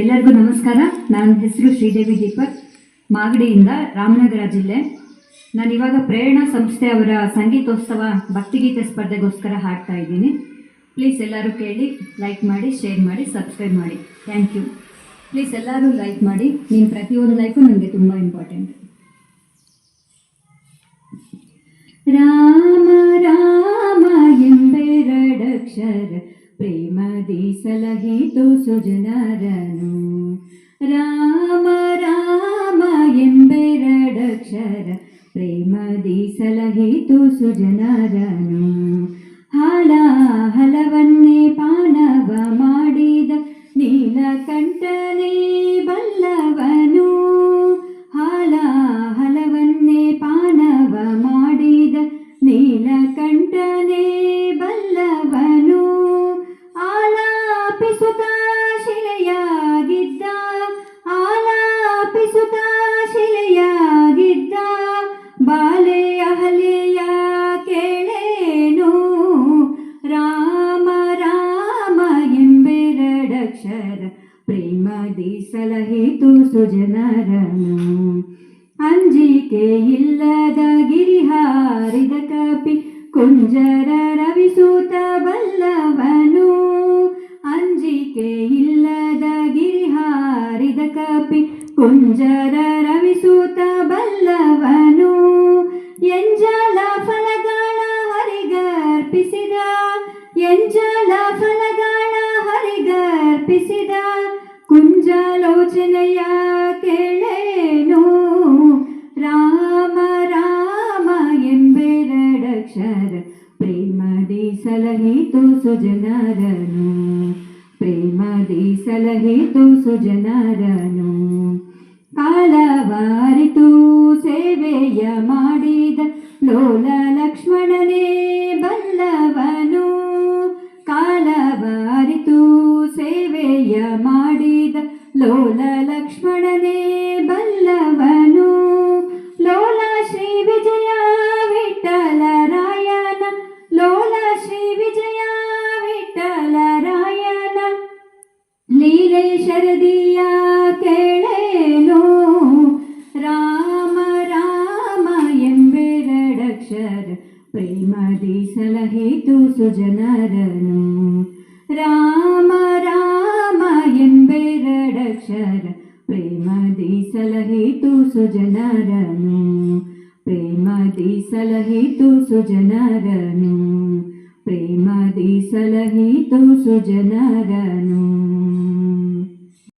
ಎಲ್ಲರಿಗೂ ನಮಸ್ಕಾರ. ನನ್ನ ಹೆಸರು ಶ್ರೀದೇವಿ ದೀಪಕ್. ಮಾಗಡಿಯಿಂದ ರಾಮನಗರ ಜಿಲ್ಲೆ. ನಾನು ಇವಾಗ ಪ್ರೇರಣಾ ಸಂಸ್ಥೆ ಅವರ ಸಂಗೀತೋತ್ಸವ ಭಕ್ತಿಗೀತೆ ಸ್ಪರ್ಧೆಗೋಸ್ಕರ ಹಾಡ್ತಾ ಇದ್ದೀನಿ. ಪ್ಲೀಸ್ ಎಲ್ಲರೂ ಕೇಳಿ ಲೈಕ್ ಮಾಡಿ ಶೇರ್ ಮಾಡಿ ಸಬ್ಸ್ಕ್ರೈಬ್ ಮಾಡಿ. ಥ್ಯಾಂಕ್ ಯು ಪ್ಲೀಸ್ ಎಲ್ಲರೂ ಲೈಕ್ ಮಾಡಿ. ನಿಮ್ಮ ಪ್ರತಿಯೊಂದು ಲೈಕು ನನಗೆ ತುಂಬ ಇಂಪಾರ್ಟೆಂಟ್ ರಾಮ ಸುಜನರನು ರಾಮ ರಾಮ ಎಂಬೆರಡಕ್ಷರ ಪ್ರೇಮದಿ ಸಲಹಿತು ಸುಜನರನು ಹಾಲ, ಹಲವನ್ನೇ ಪಾನವ ಮಾಡಿದ ನೀಲಕಂಠನೇ ಬಲ್ಲವನು. ಹಾಲ, ಹಲವನ್ನೇ ಪಾನವ ಮಾಡಿದ ನೀಲಕಂಠನೇ ಬಲ್ಲವನು. ಆಲಾಪಿಸುತ್ತ ಸಲಹಿತು ಸುಜನರನು ಅಂಜಿಕೆ ಇಲ್ಲದ ಗಿರಿಹಾರಿದ ಕಪಿ ಕುಂಜರ ರವಿಸೂತ ಬಲ್ಲವನು. ಅಂಜಿಕೆ ಇಲ್ಲದ ಗಿರಿಹಾರಿದ ಕಪಿ ಕುಂಜರ ರವಿಸೂತ ಬಲ್ಲವನು. ಎಂಜಲ ಫಲಗಾಣ ಹರಿಗರ್ಪಿಸಿದ, ಎಂಜಲ ಫಲಗಾಣ ಹರಿಗರ್ಪಿಸಿದ. ಕುಂಜಲೋಚನೆಯ ಕೇಳೇನು? ರಾಮ ರಾಮ ಎಂಬೆರಡಕ್ಷರ ಪ್ರೇಮದಿ ಸಲಹಿತು ಸುಜನರನು. ಪ್ರೇಮದಿ ಸಲಹಿತು ಸುಜನರನು. ಕಾಲವಾರಿತು ಸೇವೆಯ ಮಾಡಿದ ಲೋಲ ಲಕ್ಷ್ಮಣನೇ ಬಲ್ಲವನು. ಕಾಲವಾರಿತು ಸೇವೆಯ ಮಾಡಿದ ಲೋಲ ಲಕ್ಷ್ಮಣನೇ ಬಲ್ಲವನು ಲೋಲ ಶ್ರೀ ವಿಜಯ ವಿಠಲರಾಯನ ಲೋಲ ಶ್ರೀ ವಿಜಯ ವಿಠಲರಾಯನ ಲೀಲೆ ಶರದಿಯ ಕೇಳೇನು ರಾಮ ರಾಮ ಎಂಬೆರಡಕ್ಷರ ಪ್ರೇಮದಿ ಸಲಹಿತು ಸುಜನರನು ರಾಮ ರಾಮ ಸುಜನರನು ಪ್ರೇಮದಿ ಸಲಹಿತು ಸುಜನರನು ಪ್ರೇಮದಿ ಸಲಹಿತು ಸುಜನರನು